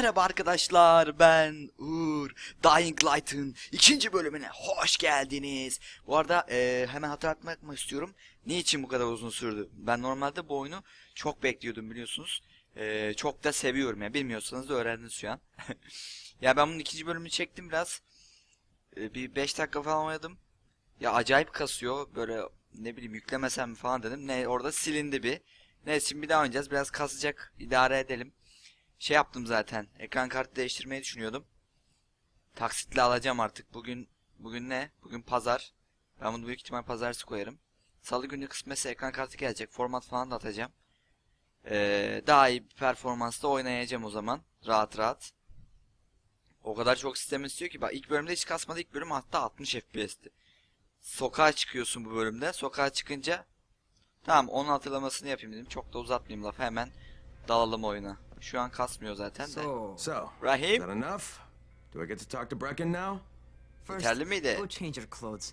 Merhaba arkadaşlar ben Uğur Dying Light'ın ikinci bölümüne hoş geldiniz. Bu arada e, hemen hatırlatmak mı istiyorum. Niçin bu kadar uzun sürdü? Ben normalde bu oyunu çok bekliyordum biliyorsunuz. E, çok da seviyorum ya bilmiyorsanız da öğrendiniz şu an. ya ben bunun ikinci bölümünü çektim biraz. E, bir 5 dakika falan oynadım. Ya acayip kasıyor böyle ne bileyim yüklemesem falan dedim. Ne orada silindi bir. Neyse şimdi bir daha oynayacağız. Biraz kasacak idare edelim şey yaptım zaten. Ekran kartı değiştirmeyi düşünüyordum. Taksitle alacağım artık. Bugün bugün ne? Bugün pazar. Ben bunu büyük ihtimal pazartesi koyarım. Salı günü kısmetse ekran kartı gelecek. Format falan da atacağım. Ee, daha iyi bir performansla oynayacağım o zaman. Rahat rahat. O kadar çok sistem istiyor ki. Bak ilk bölümde hiç kasmadı. İlk bölüm hatta 60 FPS'ti. Sokağa çıkıyorsun bu bölümde. Sokağa çıkınca Tamam onun hatırlamasını yapayım dedim. Çok da uzatmayayım lafı. Hemen dalalım oyuna. Şu an kasmıyor zaten de. So, So, is Rahim. that enough? Do I get to talk to Brecken now? first, Yeterli miydi? go change your clothes.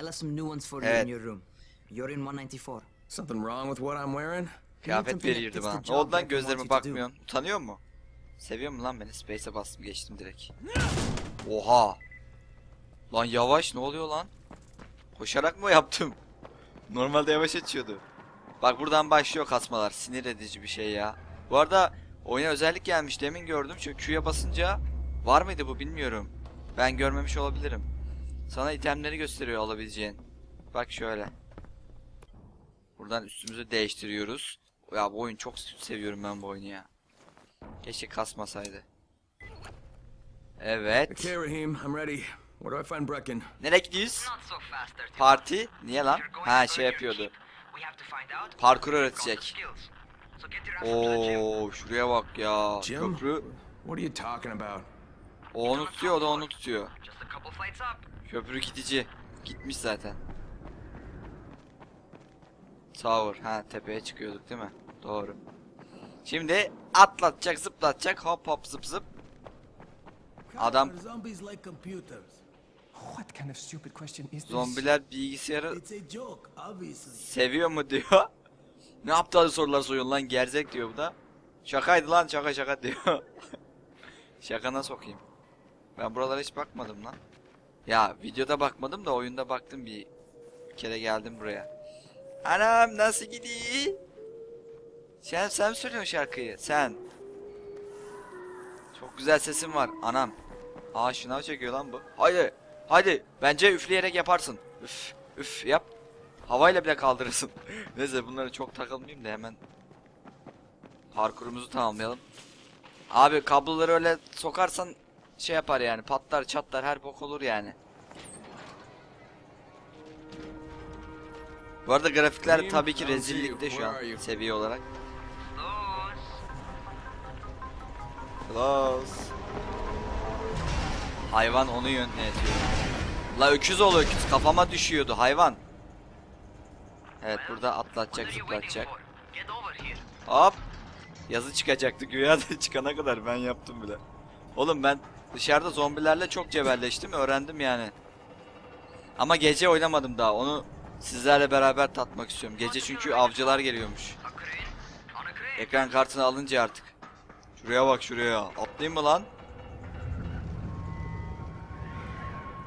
I left some new ones for you Evet. in your room. You're in 194. Something wrong with what I'm wearing? Kıyafet verirdi bana. Ne oldu lan gözlerime you to do. bakmıyorsun? Utanıyor mu? Seviyor mu lan beni? Space'e bastım geçtim direkt. Oha. Lan yavaş ne oluyor lan? Koşarak mı yaptım? Normalde yavaş açıyordu. Bak buradan başlıyor kasmalar. Sinir edici bir şey ya. Bu arada oyuna özellik gelmiş demin gördüm. Çünkü Q'ya basınca var mıydı bu bilmiyorum. Ben görmemiş olabilirim. Sana itemleri gösteriyor alabileceğin. Bak şöyle. Buradan üstümüzü değiştiriyoruz. Ya bu oyun çok seviyorum ben bu oyunu ya. Keşke kasmasaydı. Evet. Okay, Raheem, I'm ready. Where do I find Brecken? Nereye gidiyoruz? Parti? Niye lan? Ha şey yapıyordu. Parkur öğretecek. Oo şuraya bak ya. Jim? Köprü. What are you talking about? O onu tutuyor o da onu tutuyor. Köprü gidici. Gitmiş zaten. Tower. Ha tepeye çıkıyorduk değil mi? Doğru. Şimdi atlatacak zıplatacak hop hop zıp zıp. Adam Zombies like computers. What kind of stupid question is this? zombiler bilgisayarı It's a joke, obviously. seviyor mu diyor. Ne aptal sorular soruyorsun lan gerzek diyor bu da. Şakaydı lan şaka şaka diyor. Şakana sokayım. Ben buralara hiç bakmadım lan. Ya videoda bakmadım da oyunda baktım bir, bir kere geldim buraya. Anam nasıl gidiyor? Sen sen mi söylüyorsun şarkıyı? Sen. Çok güzel sesin var anam. Aa şınav çekiyor lan bu. Haydi. Hadi. Bence üfleyerek yaparsın. Üf. Üf yap. Havayla bile kaldırırsın. Neyse bunlara çok takılmayayım da hemen parkurumuzu tamamlayalım. Abi kabloları öyle sokarsan şey yapar yani patlar çatlar her bok olur yani. Bu arada grafikler tabii ki rezillikte şu an seviye olarak. Close. Close. Hayvan onu yönetiyor. La öküz ol öküz kafama düşüyordu hayvan. Evet burada atlatacak zıplatacak. Hop. Yazı çıkacaktı güya da çıkana kadar ben yaptım bile. Oğlum ben dışarıda zombilerle çok cebelleştim öğrendim yani. Ama gece oynamadım daha onu sizlerle beraber tatmak istiyorum. Gece çünkü avcılar geliyormuş. Ekran kartını alınca artık. Şuraya bak şuraya. Atlayayım mı lan?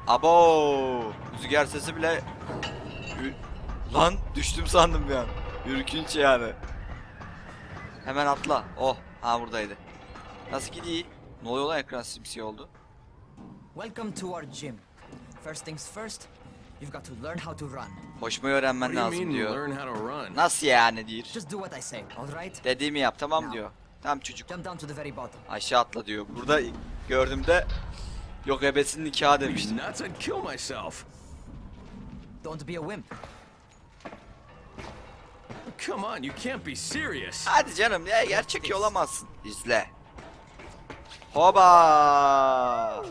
Abo! Rüzgar sesi bile... Lan düştüm sandım bir an. Ürkünç yani. Hemen atla. Oh. Ha buradaydı. Nasıl gidiyor? Ne oluyor lan ekran simsiyah oldu. Welcome to our gym. First things first, you've got to learn how to run. Koşmayı öğrenmen lazım diyor. learn how to run? Nasıl yani diyor. Just do what I say, alright? Dediğimi yap tamam diyor. Tamam çocuk. Jump down to the very bottom. Aşağı atla diyor. Burada gördüğümde yok ebesinin nikahı demiştim. Don't be a wimp. Come on, you can't be serious. Hadi canım ya gerçek olamazsın. İzle. Hoba.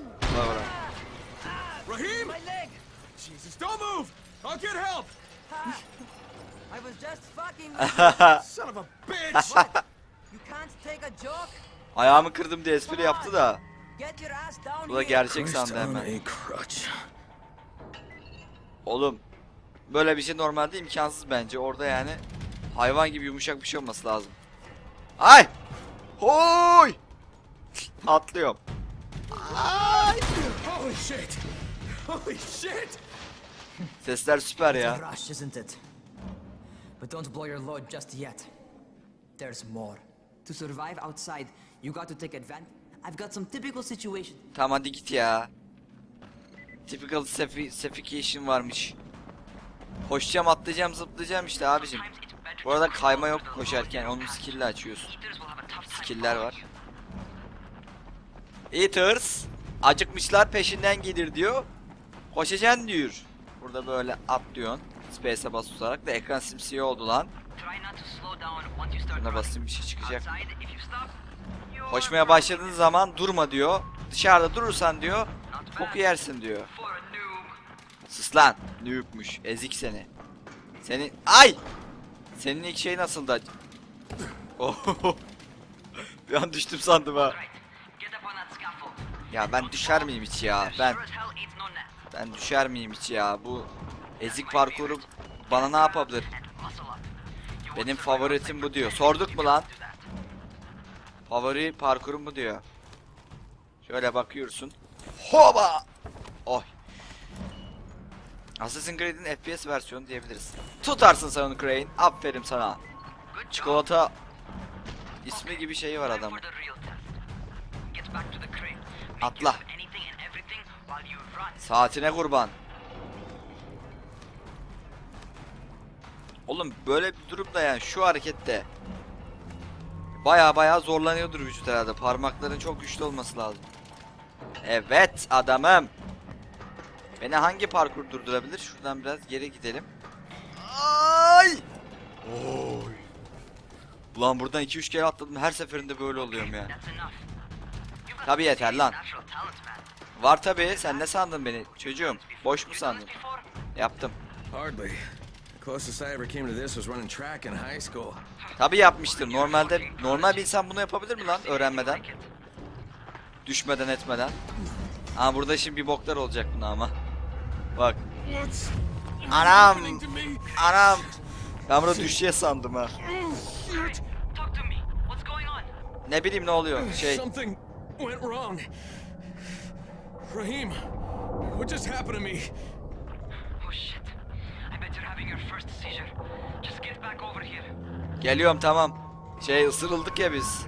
Raheem! My leg! Jesus, don't move! I'll get help! I was just fucking with Son of a bitch! you. can't take a joke? Ayağımı kırdım diye espri yaptı da. Get your ass down Bu da here. gerçek sandı hemen. crutch. Oğlum. Böyle bir şey normalde imkansız bence. Orada yani hayvan gibi yumuşak bir şey olması lazım. Ay! Hoy! Atlıyorum. Holy shit! Holy shit! Sesler süper ya. rush, isn't it? But don't blow your load just yet. There's more. To survive outside, you got to take advantage. I've got some typical situation. Tamam hadi git ya. Typical sefi suffocation varmış. Koşacağım, atlayacağım, zıplayacağım işte abicim. Bu arada kayma yok koşarken. Onun skill'le açıyorsun. Skill'ler var. Eaters acıkmışlar peşinden gelir diyor. Koşacaksın diyor. Burada böyle atlıyorsun. Space'e bas tutarak da ekran simsiyah oldu lan. Buna basayım bir şey çıkacak. Koşmaya başladığın zaman durma diyor. Dışarıda durursan diyor. Boku yersin diyor. for a noob. Sus lan. Noob'muş. Ezik seni. Senin... Ay! Senin ilk şey nasıldı? Oh. bir an düştüm sandım ha. Ya ben düşer miyim hiç ya? Ben ben düşer miyim hiç ya? Bu ezik parkuru bana ne yapabilir? Benim favoritim bu diyor. Sorduk mu lan? Favori parkurum bu diyor. Şöyle bakıyorsun. Hoba! Oy. Assassin's Creed'in FPS versiyonu diyebiliriz. Tutarsın sen onu Crane. Aferin sana. Çikolata ismi gibi şeyi var. Make Atla. Saatine kurban. Oğlum böyle bir durumda yani şu harekette baya baya zorlanıyordur vücut herhalde. Parmakların çok güçlü olması lazım. Evet adamım. Beni hangi parkur durdurabilir? Şuradan biraz geri gidelim. Ay! Oy. Ulan buradan 2-3 kere atladım. Her seferinde böyle oluyorum ya. Tabii yeter lan. Var tabi. Sen ne sandın beni? Çocuğum. Boş mu sandın? Yaptım. Tabi yapmıştım. Normalde normal bir insan bunu yapabilir mi lan öğrenmeden? Düşmeden etmeden. Ama burada şimdi bir boklar olacak buna ama. Bak. Anam. Anam. Ben burada düşeceğiz sandım ha. Ne bileyim ne oluyor. Şey. Raheem, what just happened to me? Oh shit. I bet you're having your first seizure. Just get back over here. Geliyorum tamam. Şey ısırıldık ya biz.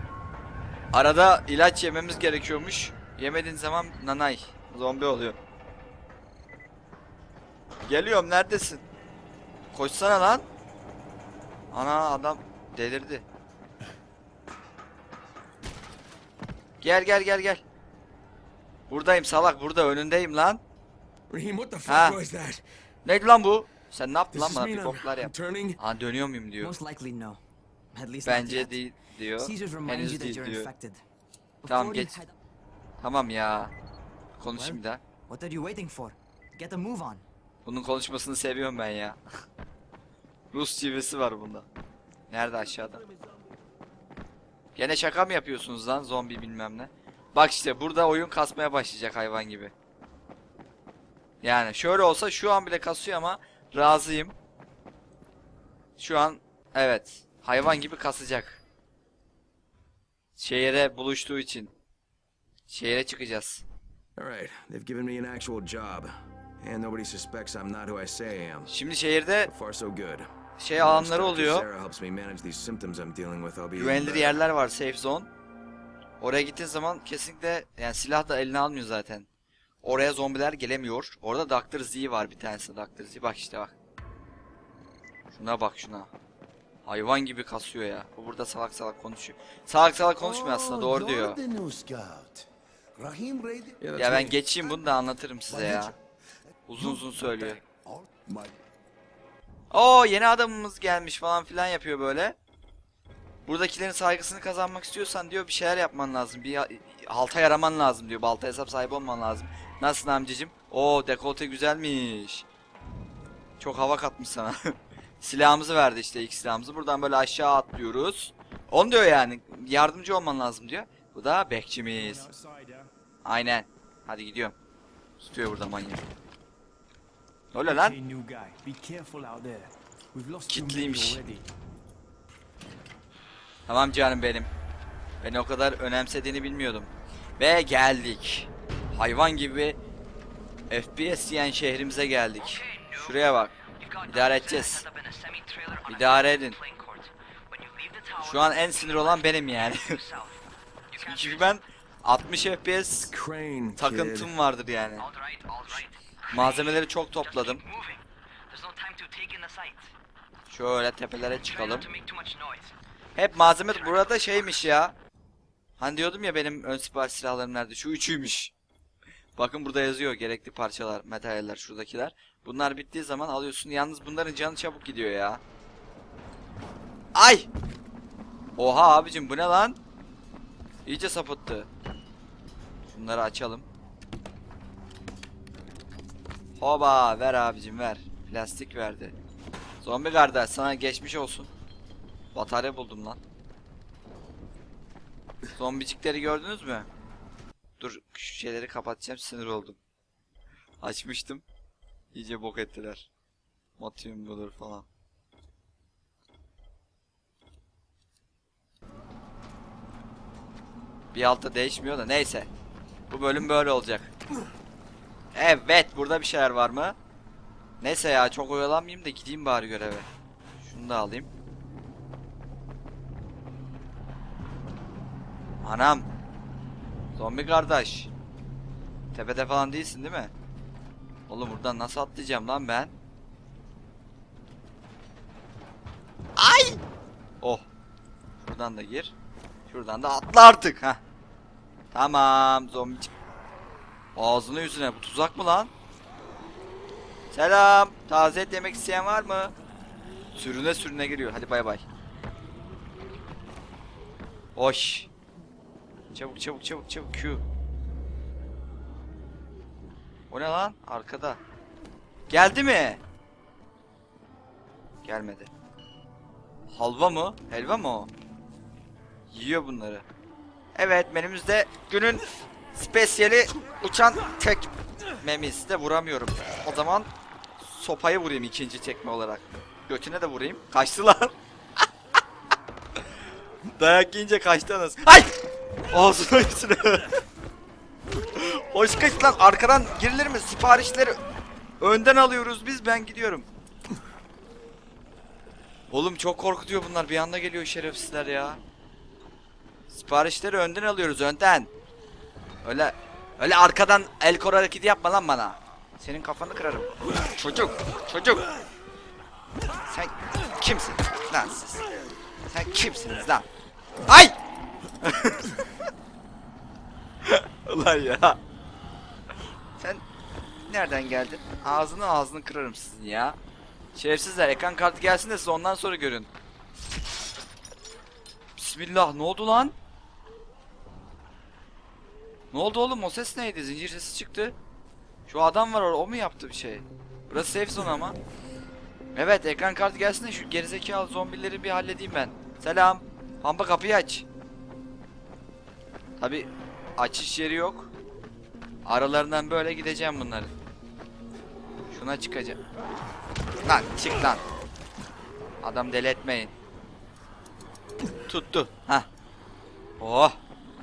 Arada ilaç yememiz gerekiyormuş. Yemediğin zaman nanay. Zombi oluyor. Geliyorum neredesin? Koşsana lan. Ana adam delirdi. Gel gel gel gel. Buradayım salak burada önündeyim lan. Raheem, what the fuck Ha. was that? Neydi lan bu? Sen ne yaptın lan bana bir boklar yap. Aa dönüyor muyum diyor. Bence değil diyor. Henüz değil diyor. Tamam, geç. Tamam ya. Konuşayım bir daha. What are you waiting for? Get a move on. Bunun konuşmasını seviyorum ben ya. Rus çivisi var bunda. Nerede aşağıda? Gene şaka mı yapıyorsunuz lan zombi bilmem ne. Bak işte burada oyun kasmaya başlayacak hayvan gibi. Yani şöyle olsa şu an bile kasıyor ama razıyım. Şu an evet hayvan gibi kasacak. Şehire buluştuğu için. Şehire çıkacağız. All right, they've given me an actual job, and nobody suspects I'm not who I say I am. Şimdi şehirde So far, so good. şey alanları oluyor. Sarah helps me manage these symptoms I'm dealing with. I'll be even Güvenilir better. yerler var safe zone. Oraya gittiğin zaman kesinlikle yani silah da eline almıyor zaten. Oraya zombiler gelemiyor. Orada Dr. Z var bir tanesi Dr. Z. Bak işte bak. Şuna bak şuna. Hayvan gibi kasıyor ya. Bu burada salak salak konuşuyor. Salak salak konuşmuyor aslında doğru Oh, diyor. Ya ben geçeyim bunu da anlatırım size ya. Uzun uzun söylüyor. Oo yeni adamımız gelmiş falan filan yapıyor böyle. Buradakilerin saygısını kazanmak istiyorsan diyor bir şeyler yapman lazım. Bir halta yaraman lazım diyor. Balta hesap sahibi olman lazım. Nasılsın amcacım? Oo dekolte güzelmiş. Çok hava katmış sana. silahımızı verdi işte ilk silahımızı. Buradan böyle aşağı atlıyoruz. Onu diyor yani. Yardımcı olman lazım diyor. Bu da bekçimiz. Aynen. Hadi gidiyorum. Tutuyor burada manyak. Öyle lan. Kitliymiş. Tamam canım benim. Beni o kadar önemsediğini bilmiyordum. Ve geldik. Hayvan gibi FPS yiyen şehrimize geldik. Şuraya bak. İdare edeceğiz. İdare edin. Şu an en sinir olan benim yani. Çünkü ben 60 FPS takıntım vardır yani. Malzemeleri çok topladım. Şöyle tepelere çıkalım. Hep malzeme burada şeymiş ya. Hani diyordum ya benim ön sipariş silahlarım nerede? Şu üçüymüş. Bakın burada yazıyor gerekli parçalar, materyaller şuradakiler. Bunlar bittiği zaman alıyorsun. Yalnız bunların canı çabuk gidiyor ya. Ay! Oha abicim bu ne lan? İyice sapıttı. Şunları açalım. Hoba ver abicim ver. Plastik verdi. Zombi kardeş sana geçmiş olsun. Batarya buldum lan. Zombicikleri gördünüz mü? Dur şu şeyleri kapatacağım sinir oldum. Açmıştım. İyice bok ettiler. Motium bulur falan. Bir altta değişmiyor da neyse. Bu bölüm böyle olacak. Evet burada bir şeyler var mı? Neyse ya çok oyalanmayayım da gideyim bari göreve. Şunu da alayım. Anam. Zombi kardeş. Tepede falan değilsin değil mi? Oğlum buradan nasıl atlayacağım lan ben? Ay! Oh. Şuradan da gir. Şuradan da atla artık. ha. Tamam zombi. Ağzına yüzüne bu tuzak mı lan? Selam. Taze et yemek isteyen var mı? Sürüne sürüne giriyor. Hadi bay bay. Hoş. Çabuk çabuk çabuk çabuk Q. O ne lan? Arkada. Geldi mi? Gelmedi. Halva mı? Helva mı o? Yiyor bunları. Evet menümüzde günün spesiyeli uçan tekmemiz de vuramıyorum. O zaman sopayı vurayım ikinci tekme olarak. Götüne de vurayım. Kaçtı lan. Dayak yiyince kaçtı anasını. Ay! Ağzına yüzüne. Hoş kaç lan arkadan girilir mi? Siparişleri önden alıyoruz biz ben gidiyorum. Oğlum çok korkutuyor bunlar bir anda geliyor şerefsizler ya. Siparişleri önden alıyoruz önden. Öyle öyle arkadan el kor hareketi yapma lan bana. Senin kafanı kırarım. Çocuk, çocuk. Sen kimsin lan siz? Sen kimsiniz lan? Ay! Ulan ya. Sen nereden geldin? Ağzını ağzını kırarım sizin ya. Şerefsizler ekran kartı gelsin de siz ondan sonra görün. Bismillah ne oldu lan? Ne oldu oğlum o ses neydi? Zincir sesi çıktı. Şu adam var orada o mu yaptı bir şey? Burası safe zone ama. Evet ekran kartı gelsin de şu gerizekalı zombileri bir halledeyim ben. Selam. Pampa kapıyı aç. Tabi açış yeri yok. Aralarından böyle gideceğim bunları. Şuna çıkacağım. Lan çık lan. Adam deli etmeyin. Tuttu. Ha. Oh.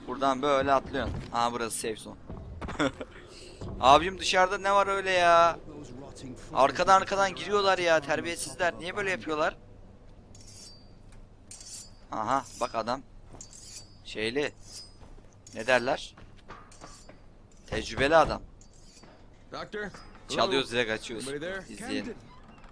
Buradan böyle atlıyorsun. Aa burası safe zone. Abim dışarıda ne var öyle ya? Arkadan arkadan giriyorlar ya terbiyesizler. Niye böyle yapıyorlar? Aha bak adam. Şeyli. Ne derler? Tecrübeli adam. Doctor? Çalıyoruz direkt açıyoruz. Anybody there? İzleyin. Camden,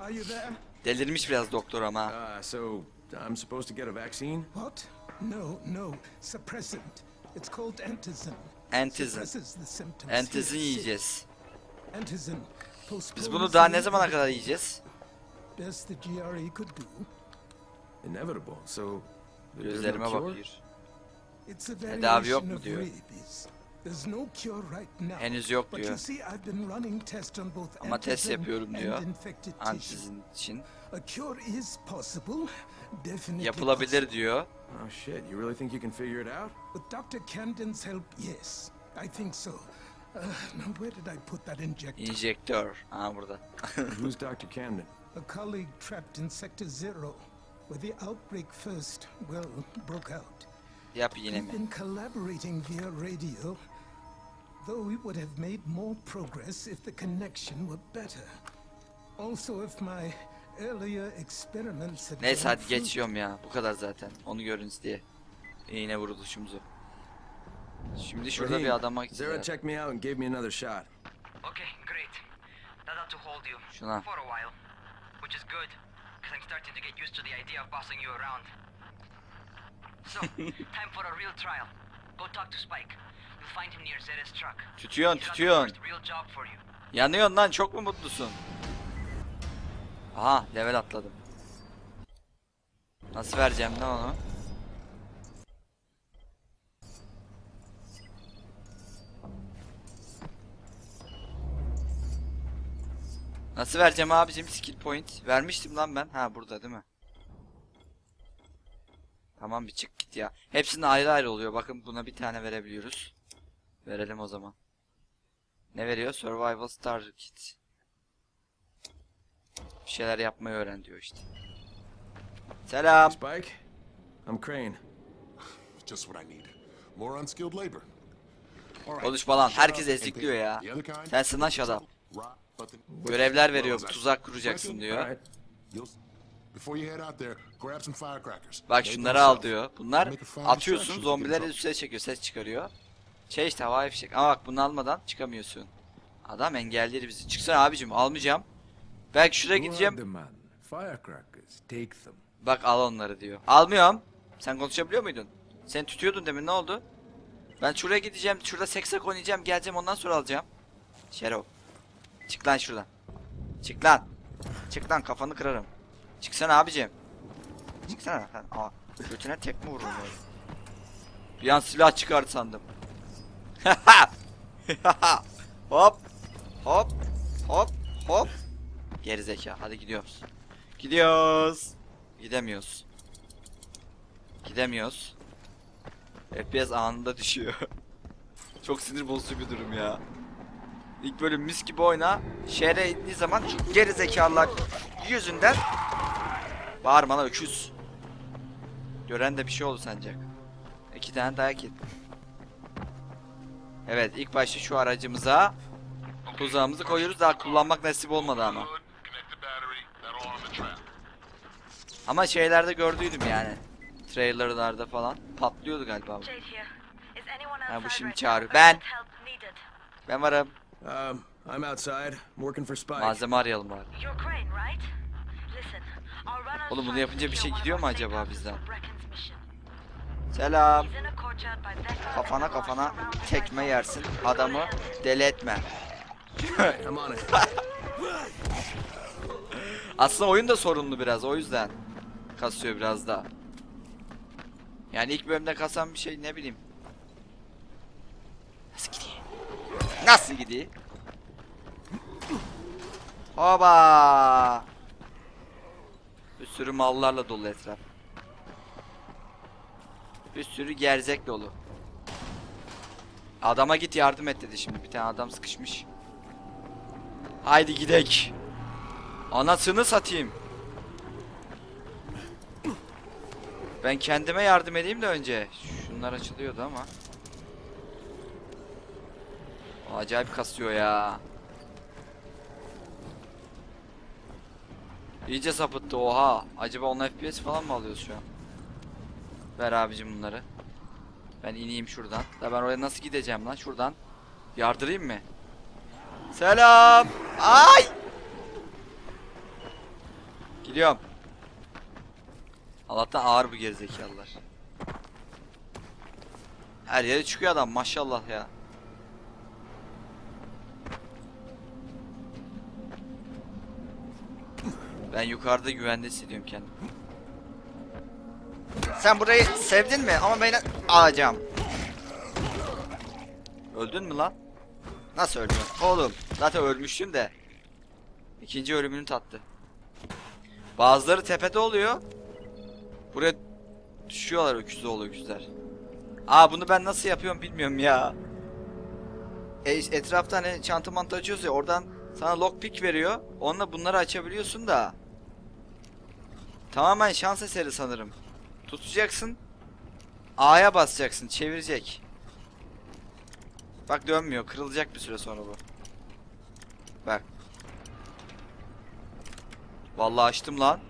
are you there? Delirmiş biraz doktor ama. Uh, so, I'm supposed to get a vaccine? What? No, no. Suppressant. It's called antizin. Antizin. Here, yiyeceğiz. Antizin. Biz bunu daha ne zamana kadar yiyeceğiz? Best the GRE could do. Inevitable. So, Gözlerime bakıyor. Tedavi yok mu diyor. rabies. There's no cure right now. Henüz yok But diyor. you see, I've been running tests on both Ama test antizin yapıyorum diyor. Antizin için. A cure is possible. Definitely Yapılabilir possible. diyor. Oh shit, you really think you can figure it out? With Dr. Camden's help, yes. I think so. Uh, now, where did I put that injector? Injector. Aa burada. Who's Dr. Camden? A colleague trapped in Sector Zero, where the outbreak first, well, broke out. Yap yine We've mi? been collaborating via radio, though we would have made more progress if the connection were better. Also, if my earlier experiments had Neyse hadi geçiyorum ya. Bu kadar zaten. Onu görünüz diye. İğne vuruluşumuzu. Şimdi şurada bir adama Zara gideceğiz. checked me out and gave me another shot. Okay, great. That ought to hold you. Şuna. For a while. Which is good, because I'm starting to get used to the idea of bossing you around. So, time for a real trial. Go talk to Spike. You'll find him near Zera's truck. Tütüyorsun He's got the tütüyorsun. first real job for you. Yanıyorsun lan çok mu mutlusun? Aha level atladım. Nasıl vereceğim lan onu? Nasıl vereceğim abicim skill point? Vermiştim lan ben. Ha burada değil mi? Tamam bir çık git ya. Hepsinin ayrı ayrı oluyor. Bakın buna bir tane verebiliyoruz. Verelim o zaman. Ne veriyor? Survival Star Kit. Bir şeyler yapmayı öğren diyor işte. Selam. Spike? I'm Crane. Just what I need. More unskilled labor. Konuşma lan. Herkes ezikliyor ya. Sensin lan the- Görevler veriyor. Tuzak kuracaksın diyor. Bak şunları al diyor. Bunlar atıyorsun trouble. üstüne çekiyor. Ses çıkarıyor. Şey işte havai fişek. Ama bak bunu almadan çıkamıyorsun. Adam engelleri bizi. Çıksana abicim almayacağım. Belki şuraya gideceğim. Bak al onları diyor. Almıyorum. Sen konuşabiliyor muydun? Sen tutuyordun demin ne oldu? Ben şuraya gideceğim. Şurada seksek oynayacağım. Geleceğim ondan sonra alacağım. Şerov. Çık lan şuradan. Çık lan. Çık lan kafanı kırarım. Çıksana abicim. Çıksana. Aa, götüne tekme vururum böyle. Bir an silah çıkardı sandım. hop. Hop. Hop. Hop. Geri zeka. Hadi gidiyoruz. Gidiyoruz. Gidemiyoruz. Gidemiyoruz. FPS anında düşüyor. Çok sinir bozucu bir durum ya. İlk bölüm mis gibi oyna. Şehre indiği zaman şu geri zekalılar yüzünden bağırma lan öküz. Gören de bir şey oldu sancak. İki tane dayak yedim. Evet ilk başta şu aracımıza tuzağımızı koyuyoruz daha kullanmak nasip olmadı ama. Ama şeylerde gördüydüm yani. Trailerlarda falan patlıyordu galiba. bu. Ha, bu şimdi çağırıyor. Ben. Ben varım. Um, I'm outside, working for Spike. Malzeme arayalım bari. You're Crane, right? Listen, I'll run on Oğlum bunu yapınca bir şey gidiyor mu acaba bizden? Selam. Kafana kafana tekme yersin. Adamı deli etme. Aslında oyun da sorunlu biraz o yüzden. Kasıyor biraz da. Yani ilk bölümde kasan bir şey ne bileyim. Nasıl gidiyor? Nasıl gidiyor? Hoba! Bir sürü mallarla dolu etraf. Bir sürü gerzek dolu. Adama git yardım et dedi şimdi. Bir tane adam sıkışmış. Haydi gidek. Anasını satayım. Ben kendime yardım edeyim de önce. Şunlar açılıyordu ama. Acayip kasıyor ya. İyice sapıttı oha. Acaba 10 FPS falan mı alıyoruz şu an? Ver abicim bunları. Ben ineyim şuradan. Da ben oraya nasıl gideceğim lan şuradan? Yardırayım mı? Selam. Ay! Gidiyorum. Allah'tan ağır bu gerizekalılar. Her yere çıkıyor adam maşallah ya. Ben yukarıda güvende hissediyorum kendimi. Sen burayı sevdin mi? Ama beni alacağım. Öldün mü lan? Nasıl öldün? Oğlum zaten ölmüştüm de. İkinci ölümünü tattı. Bazıları tepede oluyor. Buraya düşüyorlar öküz oğlu öküzler. Aa bunu ben nasıl yapıyorum bilmiyorum ya. E, etrafta hani çanta mantı açıyoruz ya oradan sana lockpick veriyor. Onunla bunları açabiliyorsun da. Tamamen şans eseri sanırım. Tutacaksın. A'ya basacaksın çevirecek. Bak dönmüyor kırılacak bir süre sonra bu. Bak. Vallahi açtım lan.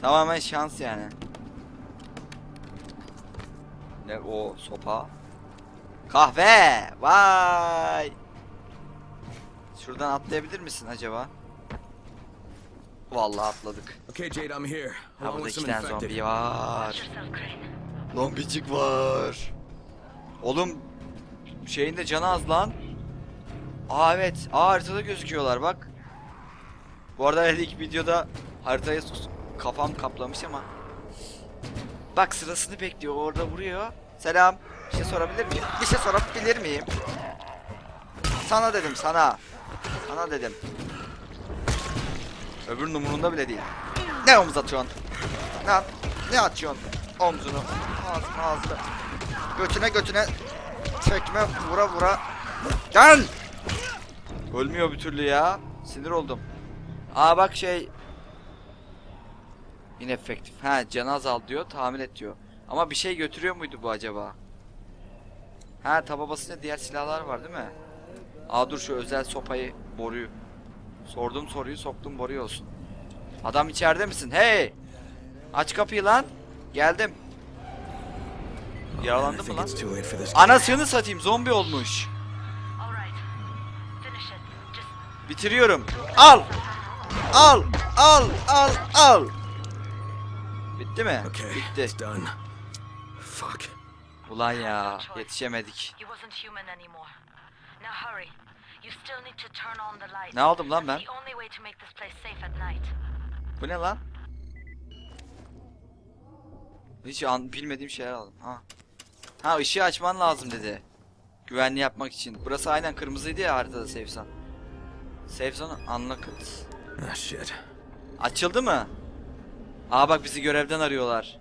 Tamamen şans yani. Ne o sopa? Kahve. Vay. Şuradan atlayabilir misin acaba? Vallahi atladık. Okay, Jade, I'm here. Ha burada iki tane zombi var. Zombicik var. Oğlum şeyin de canı az lan. Aa evet. Aa haritada gözüküyorlar bak. Bu arada ilk videoda haritayı sus- kafam kaplamış ama. Bak sırasını bekliyor orada vuruyor. Selam. Bir şey sorabilir miyim? Bir şey sorabilir miyim? Sana dedim sana. Sana dedim. Öbürünün umurunda bile değil. Ne omuz atıyorsun? Ne, ne atıyorsun? Omzunu, ağzını, ağzını. Götüne götüne çekme, vura vura. Gel! Ölmüyor bir türlü ya. Sinir oldum. Aa bak şey... inefektif. Ha canı azal diyor, tamir et diyor. Ama bir şey götürüyor muydu bu acaba? Ha taba basınca diğer silahlar var değil mi? Aa dur şu özel sopayı, boruyu. Sordum soruyu, soktum boruyu olsun. Adam içeride misin? Hey! Aç kapıyı lan. Geldim. Yaralandı mı lan? Anasını satayım zombi olmuş. Bitiriyorum. Al. Al. Al. Al. Al. Bitti mi? Okay, Bitti. it's done. Fuck. Ulan ya yetişemedik. he wasn't human anymore. Now hurry. You still need to turn on the lights. Ne aldım lan ben? That's the only way to make this place safe at night. Bu ne lan? Hiç an bilmediğim şeyler aldım. Ha. Ha ışığı açman lazım dedi. Güvenli yapmak için. Burası aynen kırmızıydı ya haritada safe zone. Safe zone unlocked. Ah, shit. Açıldı mı? Aa bak bizi görevden arıyorlar.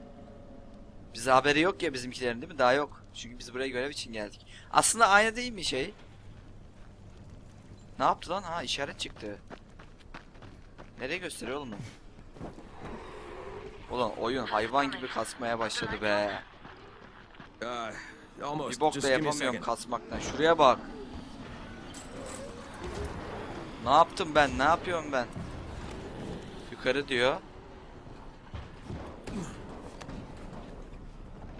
Bize haberi yok ya bizimkilerin değil mi? Daha yok. Çünkü biz buraya görev için geldik. Aslında aynı değil mi şey? Ne yaptı lan? Ha işaret çıktı. Nereye gösteriyor oğlum? Ulan oyun hayvan gibi kasmaya başladı be. Almost. Bir bok da yapamıyorum kasmaktan. Şuraya bak. Ne yaptım ben? Ne yapıyorum ben? Yukarı diyor.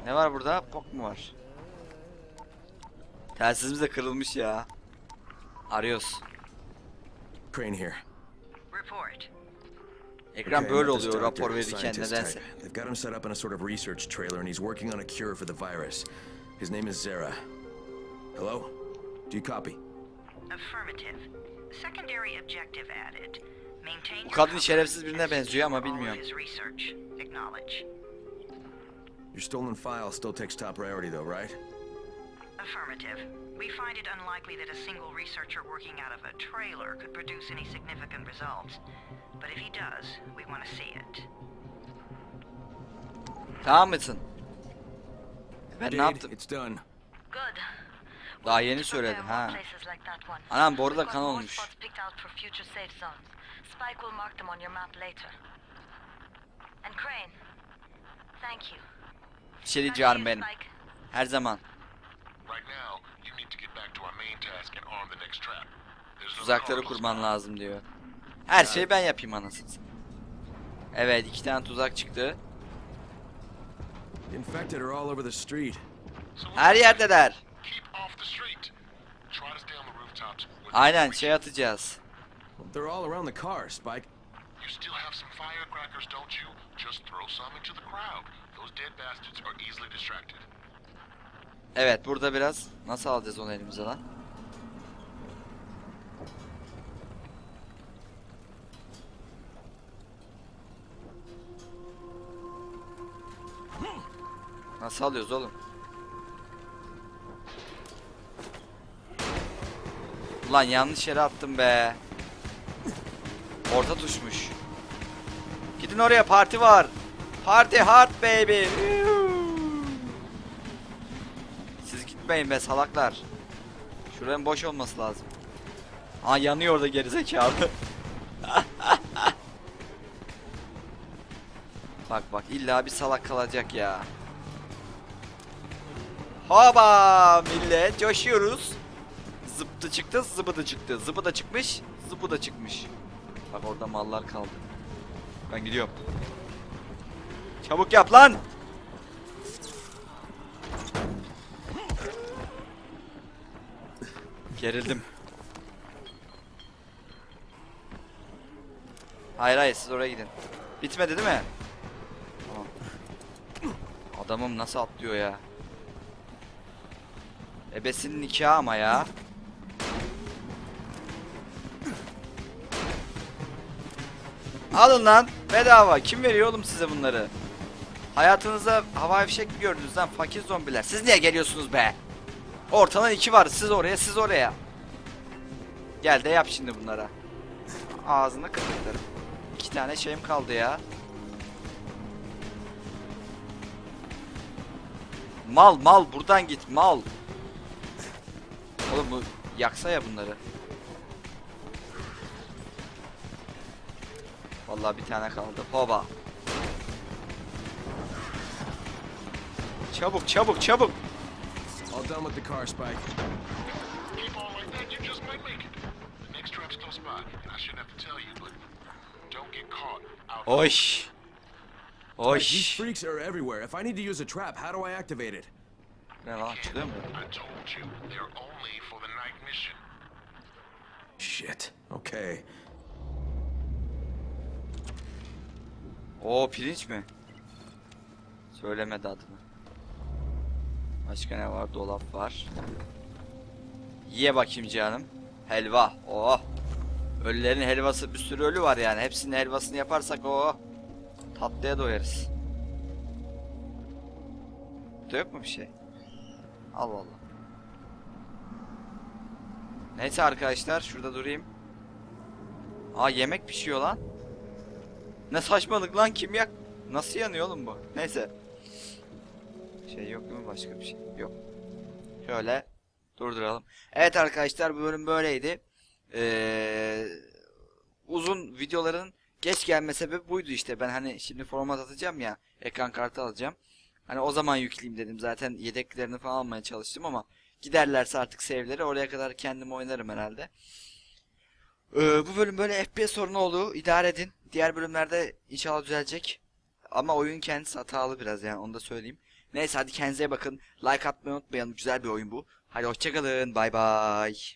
Ne var burada? Bok mu var? Telsizimiz de kırılmış ya. Arıyoruz. Crane here. Report. Ekran böyle oluyor rapor verirken nedense. They've got him set up in a sort of research trailer, and he's working on a cure for the virus. His name is Zara. Hello? Do you copy? Affirmative. Secondary objective added. Maintain Bu kadın şerefsiz birine benziyor ama bilmiyorum. His research. Acknowledge. Your stolen file still takes top priority, though, right? Affirmative. We find it unlikely that a single researcher working out of a trailer could produce any significant results. But if he does, we want to see it. Tamam mısın? Ben ne Jade, yaptım? It's done. Good. Daha We yeni need to söyledin, prepare more ha. places like that one. Anam bu arada We've got kan more olmuş. spots picked out for future safe zones. Spike will mark them on your map later. And Crane, thank you. Bir şey diyeceğim benim. Her zaman. Tuzakları kurman lazım diyor. Her şeyi ben yapayım anasını. Evet iki tane tuzak çıktı. Her yerdeler. Aynen şey atacağız. They're all around the car, Spike. You still have some firecrackers, don't you? Just throw some into the crowd. Evet burada biraz nasıl alacağız onu elimize lan? Nasıl alıyoruz oğlum? Ulan yanlış yere attım be. Orta tuşmuş. Gidin oraya parti var. Party hard baby. Siz gitmeyin be salaklar. Şuranın boş olması lazım. Aa yanıyor orada gerizekalı. bak bak illa bir salak kalacak ya. Hoba millet coşuyoruz. Zıptı çıktı zıbıdı çıktı. Zıbı da çıkmış zıbı da çıkmış. Bak orada mallar kaldı. Ben gidiyorum. Çabuk yap lan. Gerildim. Hayır hayır siz oraya gidin. Bitmedi değil mi? Tamam. Adamım nasıl atlıyor ya? Ebesinin nikahı ama ya. Alın lan bedava. Kim veriyor oğlum size bunları? Hayatınızda havai fişek mi gördünüz lan fakir zombiler? Siz niye geliyorsunuz be? Ortadan iki var. Siz oraya, siz oraya. Gel de yap şimdi bunlara. Ağzını kırıklarım. İki tane şeyim kaldı ya. Mal mal buradan git mal. Oğlum bu yaksa ya bunları. Vallahi bir tane kaldı. Hoba. Çabuk çabuk çabuk. All done with the car, Spike. Keep on like that, you just might make it. The next trap's close by, and I shouldn't have to tell you, but don't get caught out. Oş. Like, these freaks are everywhere. If I need to use a trap, how do I activate it? Ne lan açılıyor mu? I told you, they're only for the night mission. Shit. Okay. Oh, Oo pirinç mi? Söylemedi adını. Başka ne var? Dolap var. Ye bakayım canım. Helva. Oh. Ölülerin helvası bir sürü ölü var yani. Hepsinin helvasını yaparsak o tatlıya doyarız. Burada yok mu bir şey? Al valla. Neyse arkadaşlar şurada durayım. Aa yemek pişiyor lan. Ne saçmalık lan kim yak? Nasıl yanıyor oğlum bu? Neyse. Şey yok mu başka bir şey? Yok. Şöyle durduralım. Evet arkadaşlar bu bölüm böyleydi. Ee, uzun videoların geç gelme sebebi buydu işte. Ben hani şimdi format atacağım ya. Ekran kartı alacağım. Hani o zaman yükleyeyim dedim. Zaten yedeklerini falan almaya çalıştım ama giderlerse artık save'leri oraya kadar kendim oynarım herhalde. Ee, bu bölüm böyle FPS sorunu oldu. İdare edin. Diğer bölümlerde inşallah düzelecek. Ama oyun kendisi hatalı biraz yani onu da söyleyeyim. Neyse hadi kendinize bakın. Like atmayı unutmayın. Güzel bir oyun bu. Hadi hoşçakalın. Bay bay.